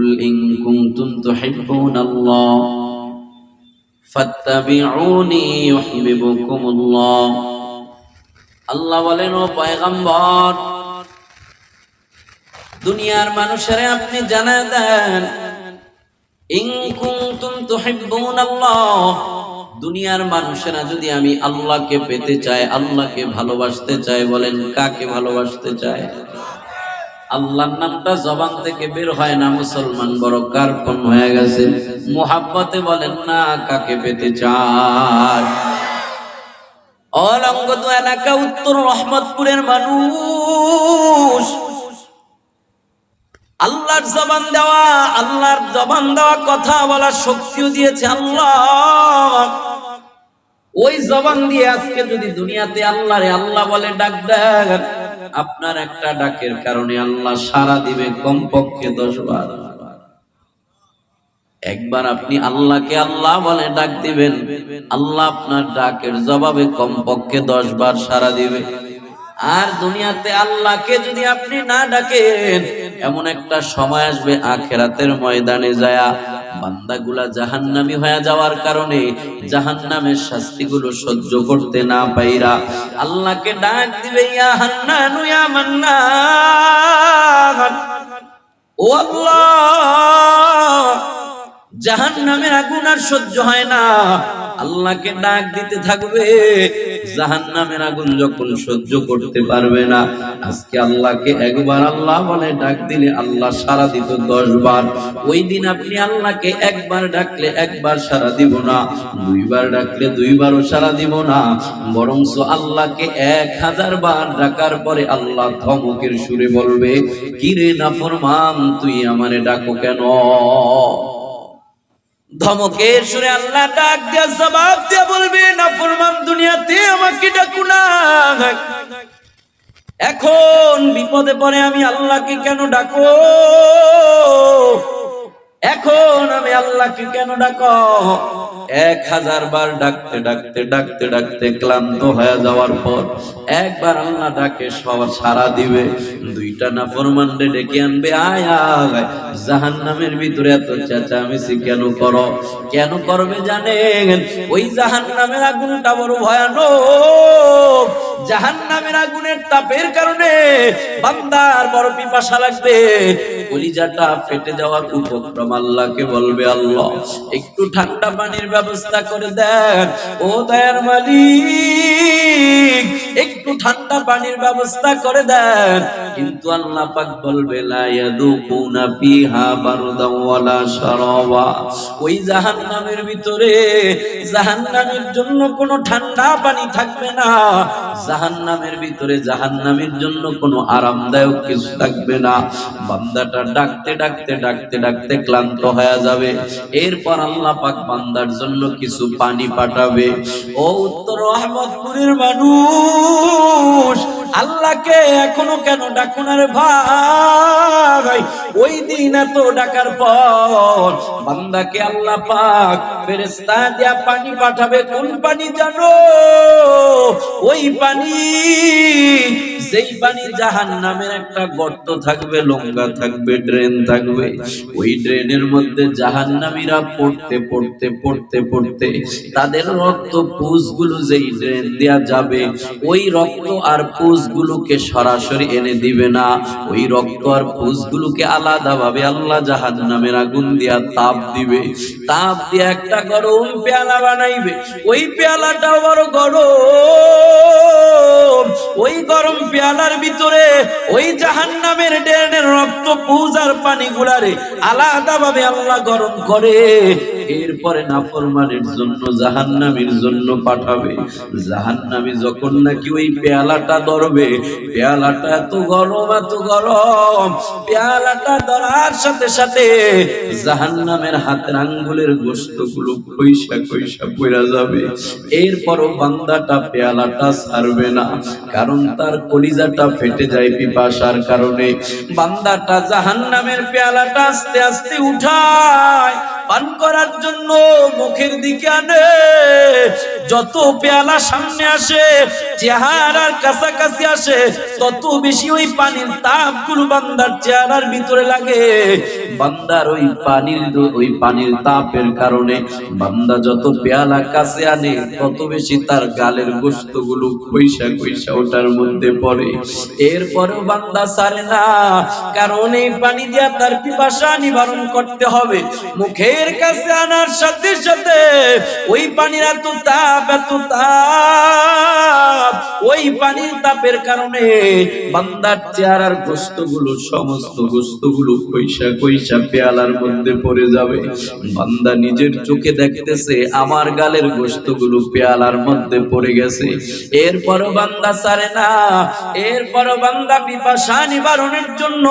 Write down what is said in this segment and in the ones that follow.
قل إن كنتم تحبون الله فاتبعوني يحببكم الله আল্লাহ বলেন ও পয়গম্বর দুনিয়ার মানুষেরা আপনি জানা দেন ইন কুনতুম তুহিব্বুনাল্লাহ দুনিয়ার মানুষেরা যদি আমি আল্লাহকে পেতে চাই আল্লাহকে ভালোবাসতে চাই বলেন কাকে ভালোবাসতে চায় আল্লাহর নামটা জবান থেকে বের হয় না, মুসলমান বড় কার্পণ হয়ে গেছে। মোহাব্বতে বলেন, না, কাকে পেতে চায়? অলঙ্গত এলাকা উত্তর রহমতপুরের মানুষ। আল্লাহর জবান দেওয়া, আল্লাহর জবান দেওয়া কথা বলার শক্তিও দিয়েছে আল্লাহ। ওই জবান দিয়ে আজকে যদি দুনিয়াতে আল্লাহরে আল্লাহ বলে ডাক দেন আপনার একটা ডাকের কারণে আল্লাহ সারা দিবে কমপক্ষে দশ বার। একবার আপনি আল্লাহকে আল্লাহ বলে ডাক দিবেন, আল্লাহ আপনার ডাকের জবাবে কমপক্ষে দশ বার সারা দিবে। আর দুনিয়াতে আল্লাহকে যদি আপনি না ডাকেন, এমন একটা সময় আসবে আখেরাতের ময়দানে যায়া বান্দাগুলা জাহান্নামি হয়ে যাওয়ার কারণে জাহান্নামের শাস্তিগুলো সহ্য করতে না পাইরা আল্লাহকে ডাক দিবে জাহান নামের আগুন আর সহ্য হয় না। আল্লাহকে ডাক দিতে থাকবে জাহান নামের আগুন যখন সহ্য করতে পারবে না। আজকে আল্লাহকে একবার আল্লাহ বলে ডাক দিলে আল্লাহ সারা দিত দশ বার ওই দিন আপনি আল্লাহকে একবার ডাকলে একবার সারা দিব না, দুইবার ডাকলে দুইবারও সারা দিব না। বরংস আল্লাহকে এক হাজার বার ডাকার পরে আল্লাহ ধমকের সুরে বলবে, কিরে না ফরমান তুই আমারে ডাকো কেন? ধমকের সুরে আল্লাহ ডাক দিয়া, জবাব দিয়া বলবে, না ফরমান দুনিয়াতে আমাকে ডাকু না। এখন বিপদে পড়ে আমি আল্লাহকে কেন ডাকো? এখন আমি আল্লাহকে কেন ডাকো? এক হাজার বার ডাকতে ডাকতে ডাকতে ডাকতে ক্লান্ত হয়ে যাওয়ার পর একবার আল্লাহ ডাকে সবার সারা দিবে। দুইটা না ফরমানরে ডেকে আনবে, আয় আয় জাহান নামের ভিতরে এত চেঁচামেচি কেন করো? কেন করবে জানেন? ওই জাহান নামের আগুনটা বড় ভয়ানক। জাহান নামের আগুনের তাপের কারণে বান্দার বড় পিপাসা লাগবে। কলিজাটা ফেটে যাওয়ার উপক্রম আল্লাহকে বলবে, আল্লাহ, একটু ঠান্ডা পানির ব্যবস্থা করে দেন। ও দয়ার মালিক একটু ঠান্ডা পানির ব্যবস্থা করে দেন। কিন্তু আল্লাহ পাক বলবে, লা ইয়াদুকুনা ফিহা বারদাও ওয়ালা শারাবা। ওই জাহান্নামের ভিতরে জাহান্নামের জন্য কোনো ঠান্ডা পানি থাকবে না। জাহান্নামের ভিতরে জাহান্নামের জন্য কোনো আরামদায়ক কিছু থাকবে না। বান্দাটা ডাকতে ডাকতে ডাকতে ডাকতে ক্লান্ত হয়ে যাবে। এরপর আল্লাহ পাক বান্দার জন্য কিছু পানি পাঠাবে। ও উত্তর রহমতপুরের মানুষ আল্লাহকে এখনও কেন ডাকুন আরে ভাই? ওই দিন এত ডাকার পর বান্দাকে আল্লাহ পাক ফেরেস্তা দিয়া পানি পাঠাবে। কোন পানি জানো? ওই পানি, যেই পানি জাহান নামের একটা গর্ত থাকবে লঙ্কা থাকবে, ড্রেন থাকবে, ওই ড্রেনের মধ্যে জাহান্নামীরা পড়তে পড়তে পড়তে পড়তে তাদের রক্ত পুষগুলো যেই ড্রেন দেয়া যাবে, ওই রক্ত আর পুষ গুলোকে সরাসরি এনে দিবে না। ওই রক্ত আর পুষ গুলোকে আলাদা ভাবে আল্লাহ জাহান নামের আগুন দিয়া তাপ দিবে। তাপ দিয়ে একটা গরম পেয়ালা বানাইবে। ওই পেয়ালাটাও বড় গরম। ওই গরম পেয়ালার ভিতরে ওই জাহান নামের ড্রেনের রক্ত পানি গুলারে আলাদা ভাবে আল্লাহ গরম করে। এরপরে নাফরমানের জন্য জাহান্নামীর জন্য পাঠাবে। জাহান্নামী যখন নাকি ওই পেয়ালাটা ধরবে, পেয়ালাটা এত গরম এত গরম, পেয়ালাটা ধরার সাথে সাথে জাহান্নামের হাতের আঙ্গুলের গোস্তগুলো কইসা কইসা পড়া যাবে। এরপরও বান্দাটা পেয়ালাটা ছাড়বে না, কারণ তার কলিজাটা ফেটে যায় পিপাসার কারণে। বান্দাটা জাহান্নামের পেয়ালাটা আস্তে আস্তে উঠায়, পান করার জন্য মুখের দিকে আনে। যত পেয়ালা সামনে আসে, চেহারার কাছাকাছি আসে, তত বেশি ওই পানির তাপগুলো বান্দার চেহারার ভিতরে লাগে। বান্দার ওই পানির ওই পানির তাপের কারণে বান্দা যত পেয়ালা কাছে আনে, তত বেশি তার গালের গোস্তগুলো কইসা কইসা ওটার মধ্যে পড়ে। এরপরেও বান্দা সারে না, কারণ এই পানি দিয়া তার পিপাসা নিবারণ করতে হবে। মুখের কাছে আনার সাথে সাথে ওই পানির এত তাপ ওই পানির তাপের কারণে বান্দার চেহারার গোস্ত সমস্ত গোস্তগুলো কইসা কইসা পেয়ালার মধ্যে পড়ে যাবে। বান্দা নিজের চোখে দেখতেছে, আমার গালের গোস্তগুলো পেয়ালার মধ্যে পড়ে গেছে। এরপরও বান্দা সারে না, এরপরও বান্দা পিপাসা নিবারণের জন্য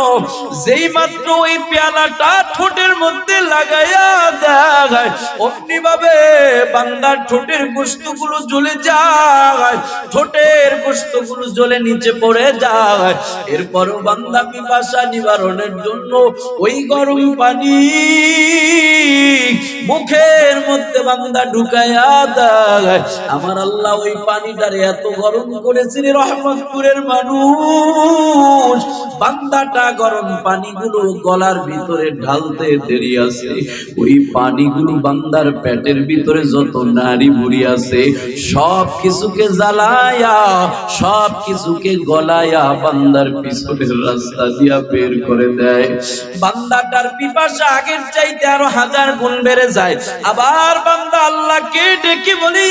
যেই মাত্র ওই পেয়ালাটা ঠোঁটের মধ্যে লাগাইয়া দেয় অমনি ভাবে বান্দার ঠোঁটের গোস্তগুলো জ্বলে যায়, ঠোঁটের গোস্তগুলো জ্বলে নিচে পড়ে যায়। এরপরও বান্দা পিপাসা নিবারণের জন্য ওই গরম পানি মুখের মধ্যে বান্দা ঢুকাইয়া দেয়। আমার আল্লাহ ওই পানিটারে এত গরম করেছিল রহমতপুরের মানুষ। বান্দাটা গরম পানিগুলো গলার ভিতরে ঢালতে দেরি আছে। ওই পানিগুলো বান্দার পেটের ভিতরে যত নারী বুড়ি আছে, সব কিছুকে জ্বালায়া, সব কিছুকে গলায়া বান্দার পিছনের রাস্তা দিয়া বের করে দেয়। বান্দাটার পিপাসা আগের চাইতে আরও হাজার গুণ বেড়ে যায়। আবার বান্দা ডেকে বলি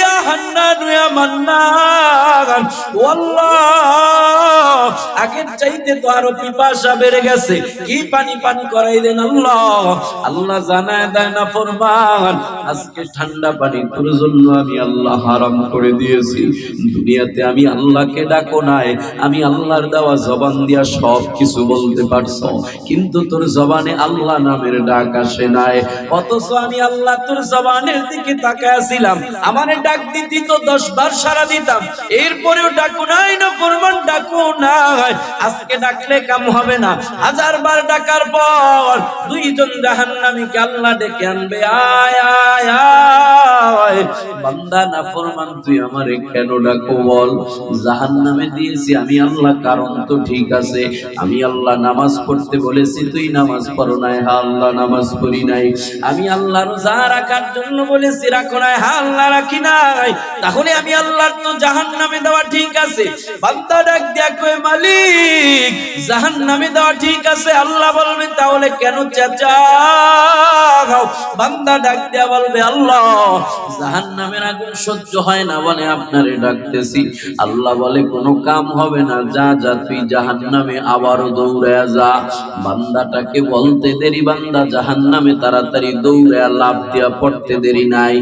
আগের চাইতে তো আরও পিপাসা বেড়ে গেছে। কি পানি পানি আল্লাহ? আল্লাহ জানায় দেয়, না, ফরমান, আজকে ঠান্ডা পানি তোর জন্য আমি আল্লাহ হারাম করে দিয়েছি। দুনিয়াতে আমি আল্লাহকে ডাকো নাই। আমি আল্লাহর দেওয়া জবান দিয়া সব কিছু বলতে পারছ। কিন্তু তোর জবানে আল্লাহ নামের ডাক আসে নাই। অথচ আমি আল্লাহ তোর জবানের দিকে তাকায়াছিলাম আমারে ডাক দিতি তো দশ বার সারা দিতাম। এরপরেও ডাকু নাই না, ফরমান ডাকু নাই। আজকে ডাকলে কাম হবে না। হাজার বার ডাকার পর দুইজন জাহান্নামীকে আল্লাহ ডেকে আনবে। আয় আয় আয়। বান্দা, না তুই আমারে কেন ডাকো বল? জাহান্নামে দিয়েছি, আমি আল্লাহ, কারণ তো ঠিক আছে। আমি আল্লাহ নামাজ পড়তে বলেছি, তুই নামাজ পড়ো নাই। হা, আল্লাহ নামাজ পড়ি নাই। আমি আল্লাহ রোজা রাখার জন্য বলেছি, রাখো নাই। হা, আল্লাহ রাখি নাই। তাহলে আমি আল্লাহর তো জাহান্নামে দেওয়া ঠিক আছে। বান্দা ডাক কই মালিক, জাহান্নামে দেওয়া ঠিক আছে। আল্লাহ বলবে, তাহলে কেন চেঁচাও? বান্দা ডাক দিয়া বলবে, আল্লাহ জাহান্নামের আগুন সহ্য হয় না বলে আপনারে ডাকতেছি। আল্লাহ বলে, কোনো কাম হবে না, যা যা, তুই জাহান নামে আবারও দৌড়ে যা। বান্দাটাকে বলতে দেরি, বান্দা জাহান নামে তাড়াতাড়ি দৌড়ে লাভ দিয়া পড়তে দেরি নাই।